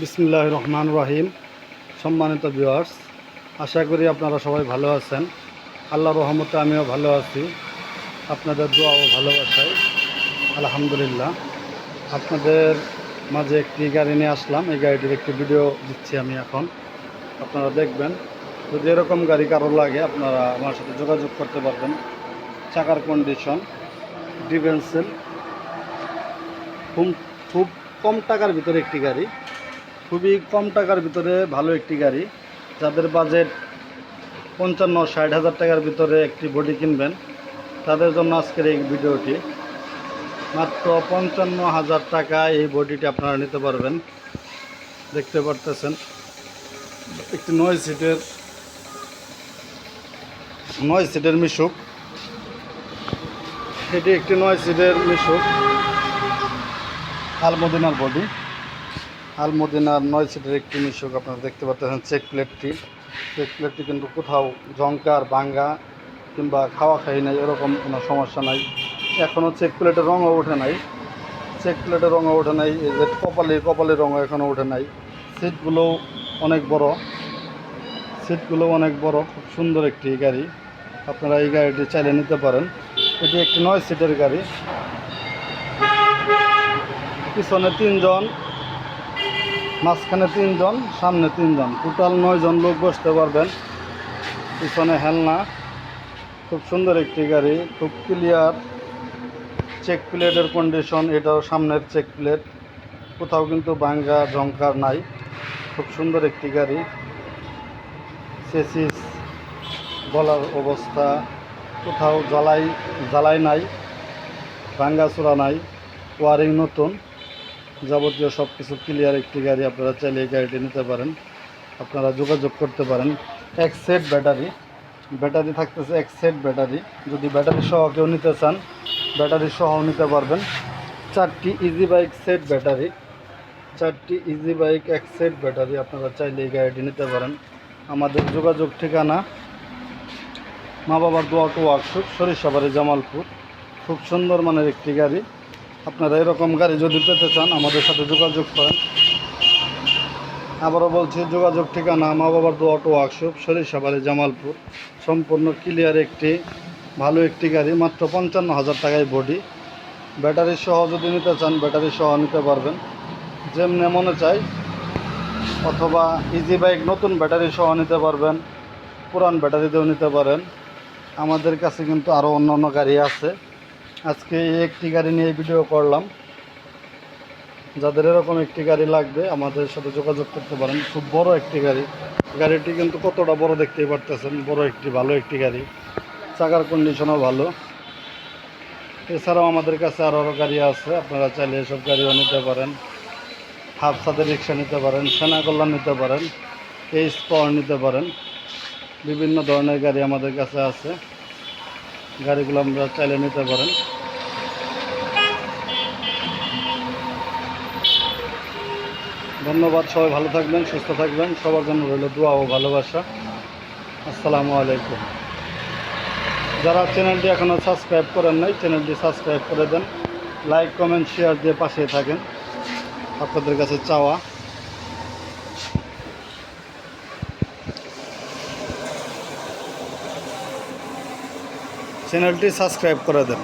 বিসমুল্লাহ রহমান রহিম। সম্মানিত ভিউয়ার্স আশা করি আপনারা সবাই ভালো আছেন। আল্লাহ রহমতে আমিও ভালো আছি। আপনাদের দোয়া ও ভালোবাসায়। আলহামদুলিল্লাহ। আপনাদের মাঝে একটি গাড়ি নিয়ে আসলাম। এই গাড়িটির একটি ভিডিও দিচ্ছি আমি এখন। আপনারা দেখবেন, যদি এরকম গাড়ি কারও লাগে, আপনারা আমার সাথে যোগাযোগ করতে পারবেন। চাকার কন্ডিশন ডিভেন্সেল খুব খুব কম টাকার ভিতরে একটি গাড়ি। খুবই কম টাকার ভিতরে ভালো একটি গাড়ি। যাদের বাজেট পঞ্চান্ন, ষাট হাজার টাকার ভিতরে একটি বডি কিনবেন, তাদের জন্য আজকের এই ভিডিওটি। মাত্র পঞ্চান্ন হাজার টাকা এই বডিটি আপনারা নিতে পারবেন। দেখতে পারতেছেন, একটি নয় সিটের নয় সিটের মিশুক। এটি একটি নয় সিটের মিশুক, আলমদিনার বডি আলমদিনার নয় সিটের একটি মিশুক আপনারা দেখতে পাচ্ছেন চেক প্লেটটি। চেক প্লেটটি কিন্তু কোথাও জঙ্কার বাঙ্গা কিংবা খাওয়া খাই নাই, এরকম কোনো সমস্যা নাই। এখনও চেক প্লেটের রঙও ওঠে নাই। চেক প্লেটের রঙও ওঠে নাই, এই যে কপালি কপালের রঙও এখনও ওঠে নাই। সিটগুলো অনেক বড়। সিটগুলো অনেক বড়, খুব সুন্দর একটি গাড়ি। আপনারা এই গাড়িটি চাইলে নিতে পারেন। এটি একটি নয় সিটের গাড়ি। পিছনে তিনজন মাঝখানে তিনজন, সামনে তিনজন। টোটাল নয়জন লোক বসতে পারবেন। পিছনে হেলনা। খুব সুন্দর একটি গাড়ি, খুব ক্লিয়ার চেক প্লেটের কন্ডিশন এটাও সামনের চেক প্লেট কোথাও কিন্তু বাঙ্গা জঙ্কার নাই। খুব সুন্দর একটি গাড়ি। চেসিস বলার অবস্থা। কোথাও জ্বালাই জ্বালাই নাই। ভাঙ্গাচোরা নাই। ওয়ারিং নতুন। যাবতীয় সব কিছু ক্লিয়ার একটি গাড়ি আপনারা চাইলে এই গাড়িটি নিতে পারেন। আপনারা যোগাযোগ করতে পারেন। এক সেট ব্যাটারি ব্যাটারি থাকতেছে এক সেট ব্যাটারি যদি ব্যাটারি সহ কেউ নিতে চান ব্যাটারি সহ নিতে পারবেন। চারটি ইজি বাইক সেট ব্যাটারি চারটি ইজি বাইক এক সেট ব্যাটারি আপনারা চাইলে এই গাড়িটি নিতে পারেন। আমাদের যোগাযোগ ঠিকানা মা বাবার দোয়া টু ওয়ার্কশপ, সরিষাবাড়ি জামালপুর। খুব সুন্দর মানের একটি গাড়ি। আপনারা এরকম গাড়ি যদি পেতে চান, আমাদের সাথে যোগাযোগ করেন। আবারও বলছি, যোগাযোগ ঠিকানা মা বাবার দোয়া টু ওয়ার্কশপ, সরিষাবাড়ি, জামালপুর। সম্পূর্ণ ক্লিয়ার একটি, ভালো একটি গাড়ি, মাত্র পঞ্চান্ন হাজার টাকায় বডি। ব্যাটারি সহ যদি নিতে চান, ব্যাটারি সহ নিতে পারবেন। যেমনি মনে চাই, অথবা ইজি বাইক নতুন ব্যাটারি সহ নিতে পারবেন, পুরান ব্যাটারিতেও নিতে পারেন। আমাদের কাছে কিন্তু আরও অন্য অন্য গাড়ি আছে। আজকে এই একটি গাড়ি নিয়ে ভিডিও করলাম। যাদের এরকম একটি গাড়ি লাগবে, আমাদের সাথে যোগাযোগ করতে পারেন। খুব বড় একটি গাড়ি। গাড়িটি কিন্তু কতটা বড় দেখতেই পারতেছেন। বড় একটি, ভালো একটি গাড়ি। চাকার কন্ডিশনও ভালো। এছাড়াও আমাদের কাছে আরও আরও গাড়ি আছে। আপনারা চাইলে এসব গাড়িও নিতে পারেন। হাফ সাথে রিক্সা নিতে পারেন সেনা কল্যাণ নিতে পারেন এইচ পাওয়ার নিতে পারেন। বিভিন্ন ধরনের গাড়ি আমাদের কাছে আছে। গাড়িগুলো আমরা চাইলে নিতে পারেন। ধন্যবাদ, সবাই ভালো থাকবেন, সুস্থ থাকবেন। সবার জন্য রইল দোয়া ও ভালোবাসা। আসসালামু আলাইকুম। যারা চ্যানেলটি এখনও সাবস্ক্রাইব করেন নাই, চ্যানেলটি সাবস্ক্রাইব করে দেন। লাইক, কমেন্ট, শেয়ার দিয়ে পাশে থাকেন। আপনাদের কাছে চাওয়া। চ্যানেলটি সাবস্ক্রাইব করে দেন।